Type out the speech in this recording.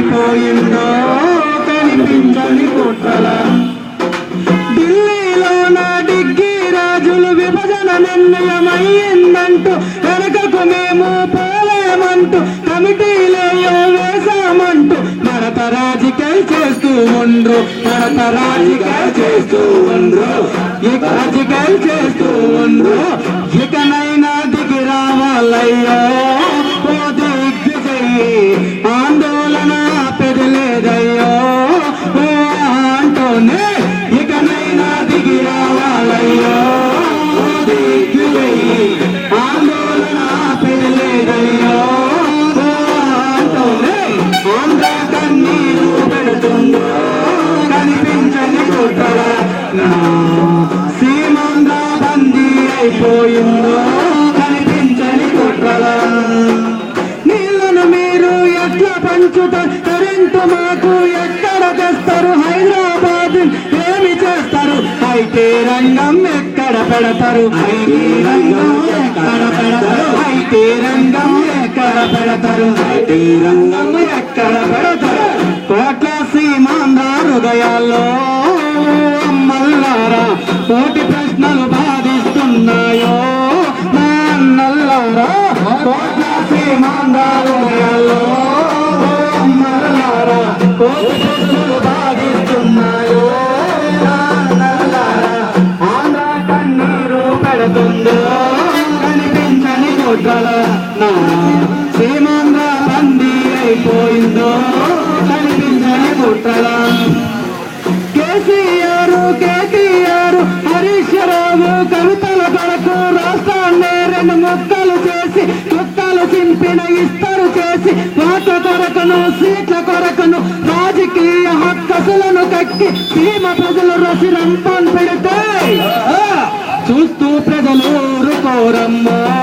అయిపోయిందో కనిపించని కుట్రల నా డిగ్గీ రాజులు విభజన నిర్ణయమయ్యిందంటూ వెనకకు మేము పోలేమంటూ కమిటీలేయో వేశామంటూ మడత రాజకీయ చేస్తూ ఉండ్రు మడత రాజకీయ చేస్తూ ఉండ్రు ఇక రాజకీయ చేస్తూ ఉండ్రు. ఇకనైనా దిగి రావాలయ్యో ఓ సీమాంధ్ర బందీ అయిపోయిందో కనిపించని కుట్రల నీళ్ళను మీరు ఎట్లా పంచుతారు కరెంటు మాకు ఎక్కడ తెస్తారు? ఎక్కడ పెడతారు అయితే రంగం ఎక్కడ పెడతారు అయితే రంగం ఎక్కడ పెడతారు అయితే రంగం ఎక్కడ పెడతారు కోట్ల సీమాంధ్ర హృదయాల్లో అమ్మల్లారా కోటి ప్రశ్నలు బాధిస్తున్నాయో? నా అన్నల్లారా కోట్ల సీమాంధ్ర హృదయాల్లో అమ్మల్లారా కోటి ప్రశ్నలు బాధి పడుతుందో కనిపించని కుట్రల నా సీమాంధ్ర బందీ అయిపోయిందో కనిపించని కుట్రల. కేసీఆర్ కేటీఆర్ హరీష్ రావు కవితల కొరకు రాష్ట్రాన్ని రెండు ముక్కలు చేసి కుక్కలు చింపిన ఇస్తరు చేసి ఓట్ల కొరకును సీట్ల కొరకును రాజకీయ హక్కసులను కక్కి సీమ ప్రజలు రసి రంపం పెడితే చూస్తూ ప్రజలు కోరమ్మా.